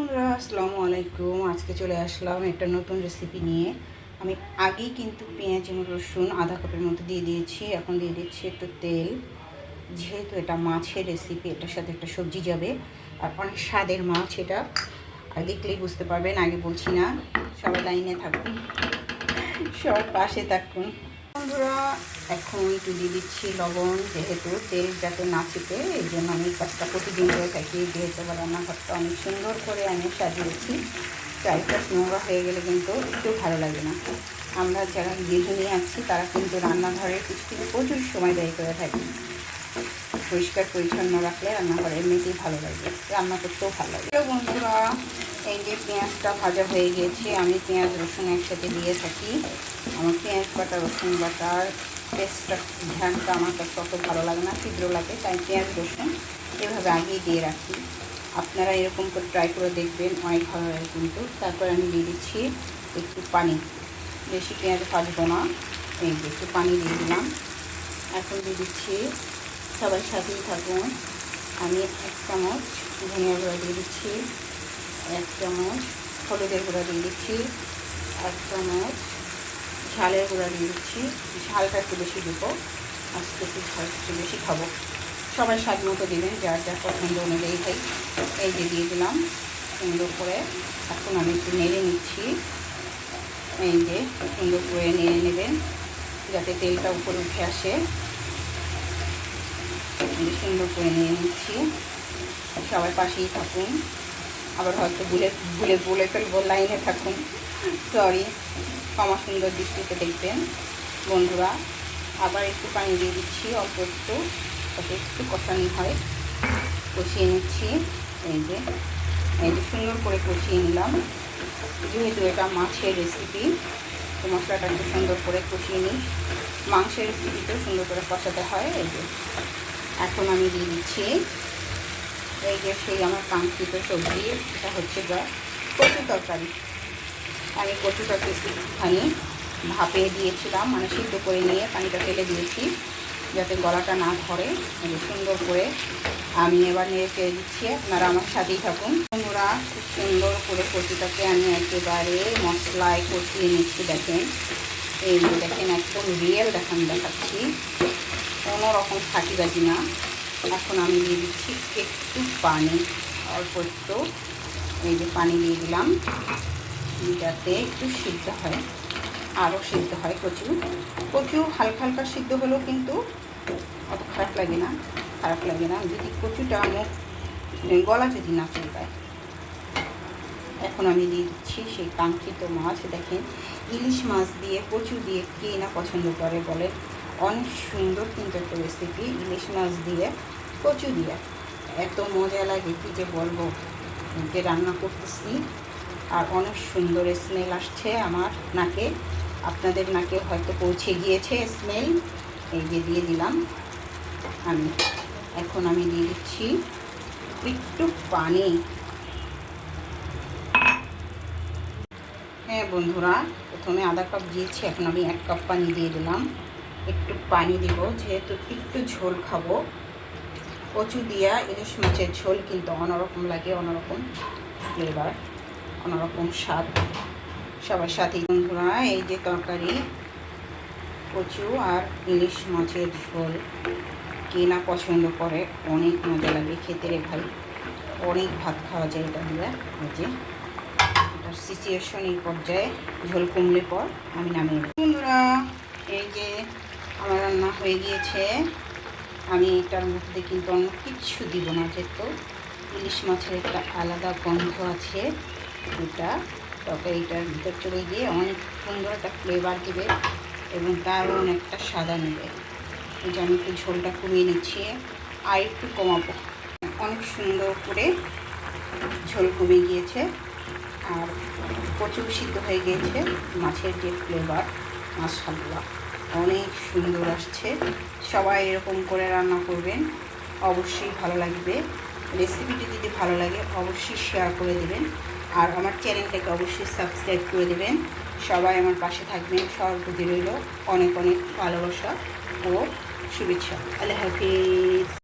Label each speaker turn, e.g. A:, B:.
A: বন্ধুরা, আসসালামু আলাইকুম। আজকে চলে আসলাম একটা নতুন রেসিপি নিয়ে। আমি আগেই কিন্তু পেঁয়াজ, এবং রসুন আধা কাপের মতো দিয়ে দিয়েছি। এখন দিয়ে দিচ্ছি একটু তেল। যেহেতু এটা মাছের রেসিপি এটার সাথে একটা সবজি যাবে। আর অনেক স্বাদের মাছ এটা। আর দেখলেই বুঝতে পারবেন, আগে বলছি না। সবাই লাইনে থাকুন। সবার পাশে থাকুন। বন্ধুরা এখন একটু দিয়ে দিচ্ছি লবণ, যেহেতু তেল যাতে না চিপে এই জন্য আমি কাজটা প্রতিদিন করে থাকি। যেহেতু আমার রান্নাঘরটা অনেক সুন্দর করে আমি সাজিয়েছি চারিপাশ নোংরা হয়ে গেলে কিন্তু একটু ভালো লাগে না। আমরা যারা গৃহিণী আছি, তারা কিন্তু রান্নাঘরে কিছু কিছু প্রচুর সময় ব্যয় করে থাকি। পরিষ্কার পরিচ্ছন্ন রাখলে রান্নাঘরে এমনিতেই ভালো লাগে, রান্না করতেও ভালো লাগে। বন্ধুরা, এই যে পেঁয়াজটা ভাজা হয়ে গিয়েছে আমি পেঁয়াজ রসুন একসাথে দিয়ে থাকি। আমার পেঁয়াজ বাটা, রসুন বাটার টেস্টটা ধ্যানটা আমার কাছে অত ভালো লাগে না তীব্র লাগে, তাই পেঁয়াজ, রসুন এভাবে আগেই দিয়ে রাখি। আপনারা এরকম করে ট্রাই করে দেখবেন, অনেক ভালো লাগে কিন্তু। তারপর আমি দিয়ে দিচ্ছি একটু পানি। বেশি পেঁয়াজ ভাজবো না। এই একটু পানি দিয়ে দিলাম। এখন দিয়ে দিচ্ছি, সবাই সাথেই থাকুন। আমি এক চামচ ধনিয়া গুঁড়া দিয়ে দিচ্ছি, এক চামচ হলুদের গুঁড়া দিয়ে দিচ্ছি, এক চামচ ঝালের গুঁড়া দিয়ে দিচ্ছি। ঝালটা একটু বেশি দেবো। আজকে একটু ঝাল একটু বেশি খাব। সবাই স্বাদ মতো দেবেন যার যার পছন্দ অনুযায়ী খাই। এই যে দিয়ে দিলাম। সুন্দর করে এখন আমি একটু নেড়ে নিচ্ছি। এই যে সুন্দর করে নেড়ে নেবেন, যাতে তেলটা উপরে উঠে আসে। সুন্দর করে নিয়ে নিচ্ছি। সবাই পাশেই থাকুন। আবার হয়তো ভুলে ভুলে বলে ফেলব, লাইনে থাকুন। সরি ক্ষমা সুন্দর দৃষ্টিতে দেখবেন। বন্ধুরা, আবার একটু পানি দিয়ে দিচ্ছি, অল্প একটু। তাতে একটু কষানি হয়। কষিয়ে নিচ্ছি। এই যে এই যে সুন্দর করে কষিয়ে নিলাম। যেহেতু এটা মাছের রেসিপি তো মশলাটা একটু সুন্দর করে কষিয়ে নিই। মাংসের রেসিপিতেও সুন্দর করে কষাতে হয়। এই যে, এখন আমি দিয়ে দিচ্ছি। এই যে সেই আমার কাঙ্ক্ষিত সবজি, এটা হচ্ছে যা কচু তরকারি। আমি কচু তরকারি একটুখানি ভাপে দিয়েছিলাম মানে সিদ্ধ করে নিয়ে পানিটা ফেলে দিয়েছি, যাতে গলাটা না ধরে সুন্দর করে। আমি এবার নিয়ে ফেলে দিচ্ছি, আপনারা আমার সাথেই থাকুন। বন্ধুরা, খুব সুন্দর করে কচুটাকে আমি একেবারে মশলায় কষিয়ে নিচ্ছি, দেখেন। এই দেখেন, একদম রিয়েল দেখান, দেখাচ্ছি। কোনো রকম ফাঁকিবাজি না। এখন আমি দিয়ে দিচ্ছি একটু পানি, অল্প একটু। এই যে পানি দিয়ে দিলাম। যাতে একটু সিদ্ধ হয়, আরও সিদ্ধ হয় কচু কচু হালকা হালকা সিদ্ধ হলেও কিন্তু অত খারাপ লাগে না, খারাপ লাগে না। যদি কচুটা আমার গলা যদি না চলকায়। এখন আমি দিয়ে দিচ্ছি সেই কাঙ্ক্ষিত মাছ। দেখেন, ইলিশ মাছ দিয়ে, কচু দিয়ে কে না পছন্দ করে বলে। অনেক সুন্দর কিন্তু একটা রেসিপি ইলিশ মাছ দিয়ে, কচু দিয়ে। এত মজা লাগে কি যে বলব? যে রান্না করতেছি। আর অনেক সুন্দর স্মেল আসছে আমার নাকে। আপনাদের নাকে হয়তো পৌঁছে গিয়েছে স্মেল এই যে দিয়ে দিলাম। আমি, এখন আমি দিয়ে দিচ্ছি একটু পানি। হ্যাঁ বন্ধুরা, প্রথমে আধা কাপ দিয়েছি, এখন আমি এক কাপ পানি দিয়ে দিলাম। একটু পানি দিব, যেহেতু একটু ঝোল খাব। কচু দিয়া ইলিশ মাছের ঝোল কিন্তু অন্যরকম লাগে, অন্যরকম ফ্লেভার অন্যরকম স্বাদ। সবার সাথেই বন্ধুরা, এই যে তরকারি, কচু আর ইলিশ মাছের ঝোল। কে না পছন্দ করে, অনেক মজা লাগে খেতে রে ভাই। অনেক ভাত খাওয়া যায় এটা এই যে এটার সিচুয়েশন এই পর্যায়ে, ঝোল কমলে পর আমি নামিয়ে বন্ধুরা, এই যে আমার রান্না হয়ে গিয়েছে। আমি এটার মধ্যে কিন্তু অন্য কিচ্ছু দিব না, যেহেতু ইলিশ মাছের একটা আলাদা গন্ধ আছে। এটা তরকারিটার ভিতর চলে গিয়ে অনেক সুন্দর একটা ফ্লেভার দেবে এবং দারুণ একটা সাদা নেবে। এই যে আমি একটু ঝোলটা কমিয়ে নিচ্ছি, আর একটু কমাবো। অনেক সুন্দর করে ঝোল কমে গিয়েছে, আর প্রচুর সিদ্ধ হয়ে গিয়েছে মাছের যে ফ্লেভার মাসাল্লা অনেক সুন্দর আসছে। সবাই এরকম করে রান্না করবেন, অবশ্যই ভালো লাগবে। রেসিপিটি যদি ভালো লাগে, অবশ্যই শেয়ার করে দেবেন। আর আমার চ্যানেলটাকে অবশ্যই সাবস্ক্রাইব করে দেবেন। সবাই আমার পাশে থাকবেন। সবার প্রতি রইল অনেক অনেক ভালোবাসা ও শুভেচ্ছা। আল্লাহ হাফিজ।